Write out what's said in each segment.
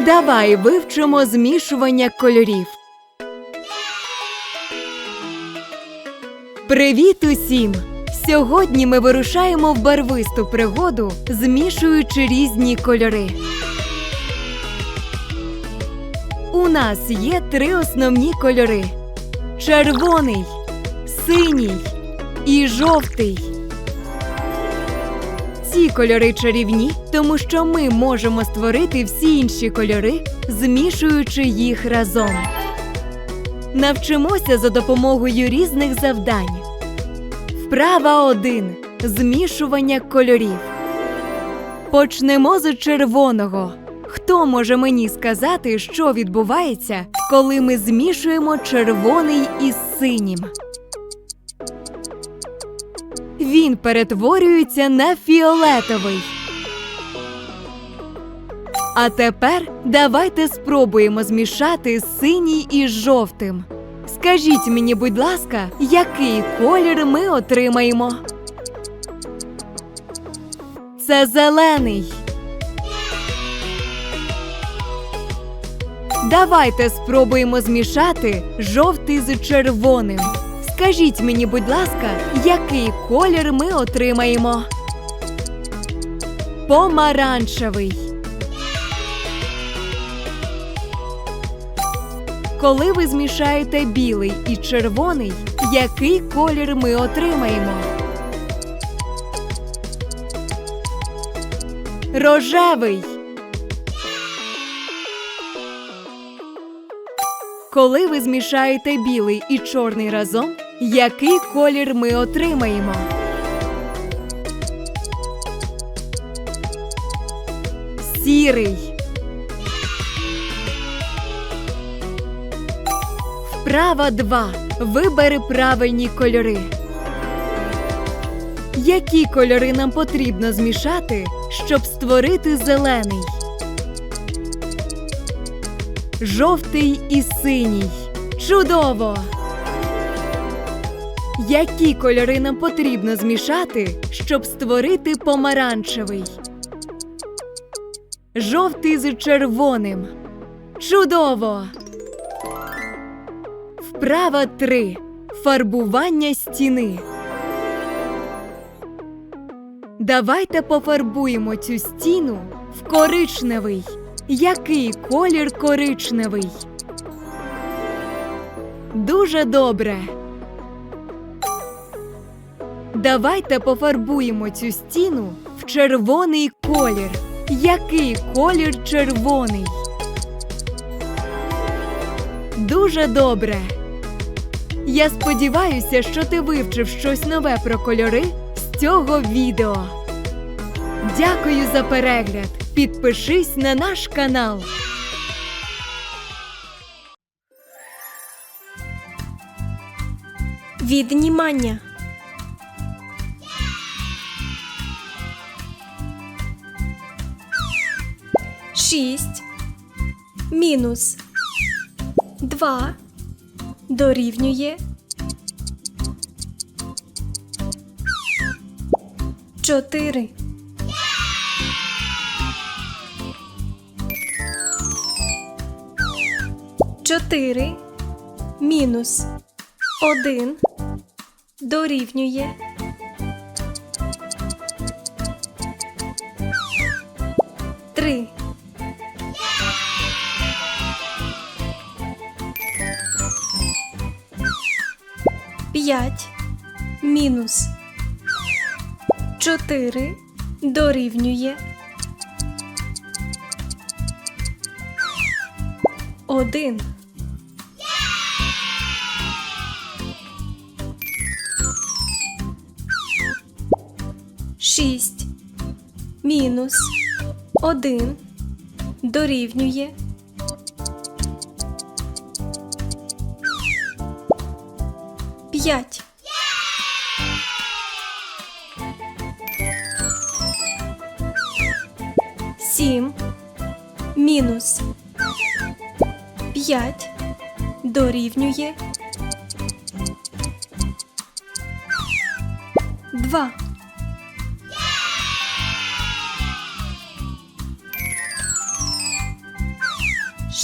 Давай вивчимо змішування кольорів. Привіт усім! Сьогодні ми вирушаємо в барвисту пригоду, змішуючи різні кольори. У нас є три основні кольори: червоний, синій і жовтий. Ці кольори чарівні, тому що ми можемо створити всі інші кольори, змішуючи їх разом. Навчимося за допомогою різних завдань. Вправа 1. Змішування кольорів. Почнемо з червоного. Хто може мені сказати, що відбувається, коли ми змішуємо червоний із синім? Він перетворюється на фіолетовий. А тепер давайте спробуємо змішати синій із жовтим. Скажіть мені, будь ласка, який колір ми отримаємо? Це зелений. Давайте спробуємо змішати жовтий з червоним. Скажіть мені, будь ласка, який колір ми отримаємо? Помаранчевий. Коли ви змішаєте білий і червоний, який колір ми отримаємо? Рожевий. Коли ви змішаєте білий і чорний разом, який колір ми отримаємо? Сірий. Вправа 2. Вибери правильні кольори. Які кольори нам потрібно змішати, щоб створити зелений? Жовтий і синій. Чудово! Які кольори нам потрібно змішати, щоб створити помаранчевий? Жовтий з червоним. Чудово! Вправа 3. Фарбування стіни. Давайте пофарбуємо цю стіну в коричневий. Який колір коричневий? Дуже добре. Давайте пофарбуємо цю стіну в червоний колір. Який колір червоний? Дуже добре. Я сподіваюся, що ти вивчив щось нове про кольори з цього відео. Дякую за перегляд. Підпишись на наш канал. Віднімання. Шість мінус два дорівнює чотири. Чотири мінус один дорівнює 5 мінус 4 дорівнює 1. Шість мінус один дорівнює п'ять. Сім мінус п'ять дорівнює два.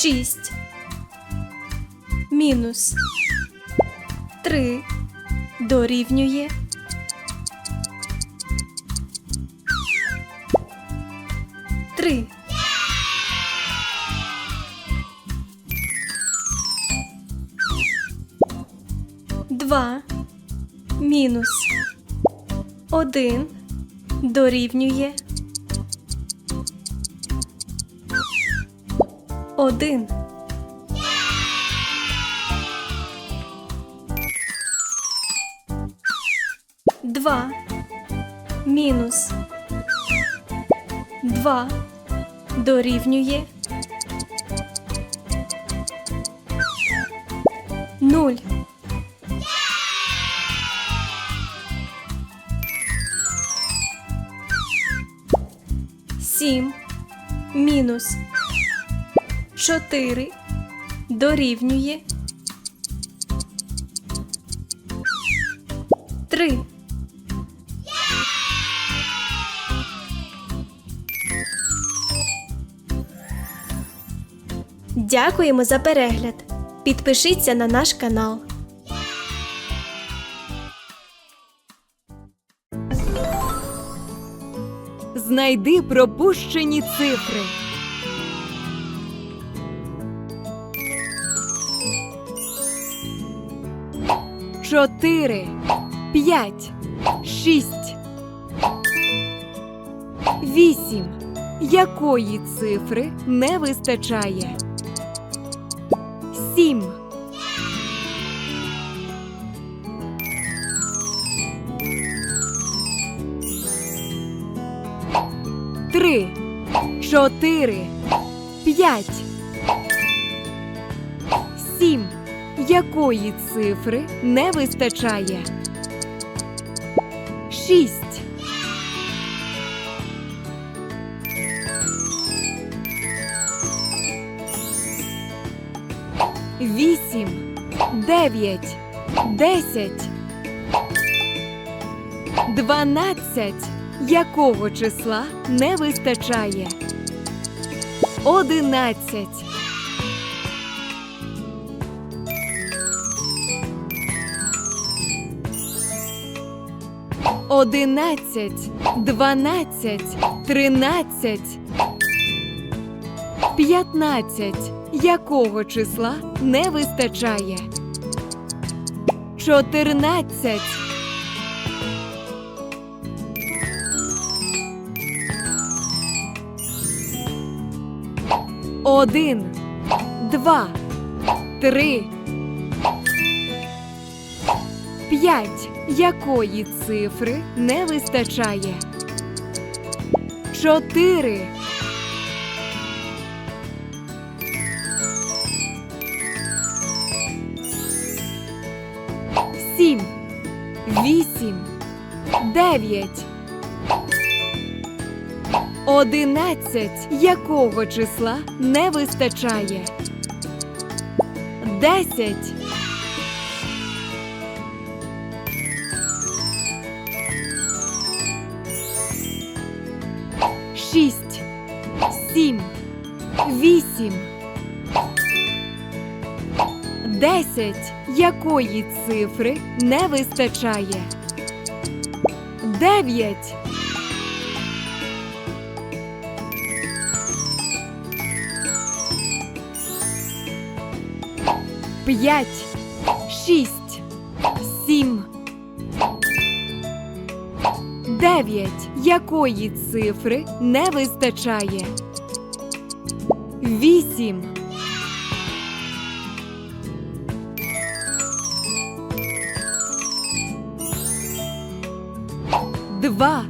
шість, мінус три дорівнює три. Два мінус один дорівнює один. Мінус два дорівнює нуль. Сім мінус чотири дорівнює Дякуємо за перегляд. Підпишіться на наш канал. Знайди пропущені цифри. Чотири, п'ять, шість, вісім. Якої цифри не вистачає? Сім. Три, чотири, п'ять, сім. Якої цифри не вистачає? Шість. Вісім, дев'ять, десять, дванадцять. Якого числа не вистачає? Одинадцять. Одинадцять, дванадцять, тринадцять, п'ятнадцять. Якого числа не вистачає? Чотирнадцять. Один, два, три, п'ять. Якої цифри не вистачає? Чотири. Сім, вісім, дев'ять. Одинадцять. Якого числа не вистачає? Десять. Шість, сім, вісім, десять. Якої цифри не вистачає? Дев'ять. П'ять, шість, сім, дев'ять. Якої цифри не вистачає? Вісім. Два,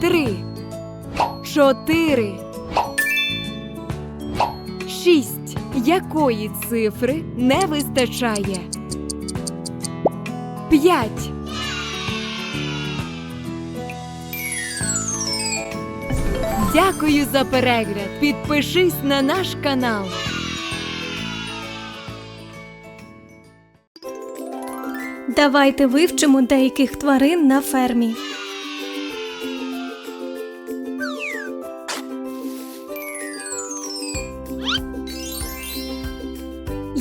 три, чотири, шість. Якої цифри не вистачає? П'ять. Дякую за перегляд. Підпишись на наш канал. Давайте вивчимо деяких тварин на фермі.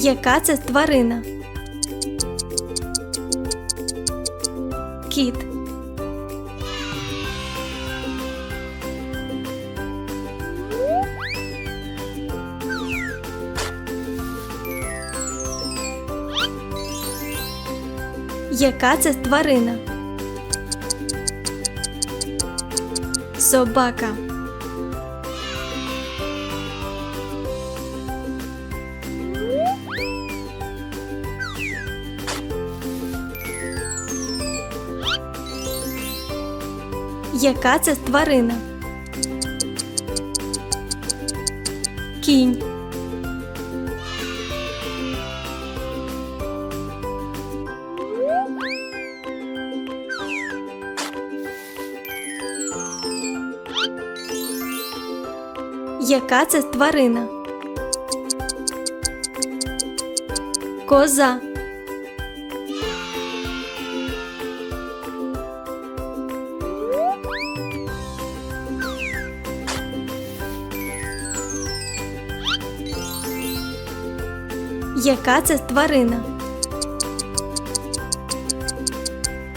Яка це тварина? Кіт. Яка це тварина? Собака. Яка це тварина? Кінь. Яка це тварина? Коза. Яка це тварина?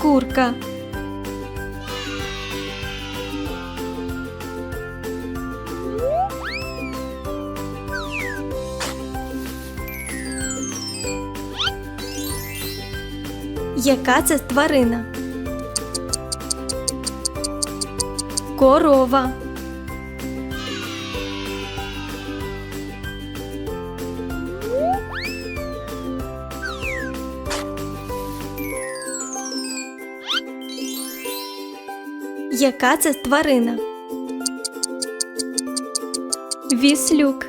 Курка. Яка це тварина? Корова. Яка це тварина? Віслюк.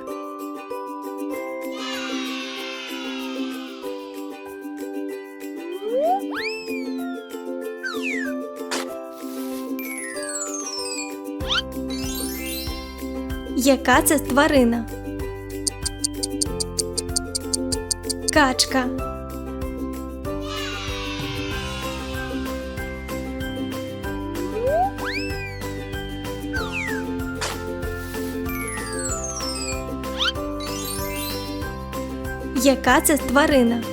Яка це тварина? Качка. Яка це тварина?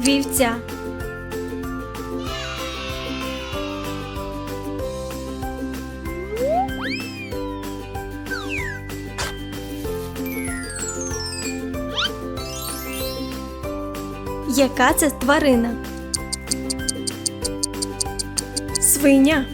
Вівця. Яка це тварина? Свиня.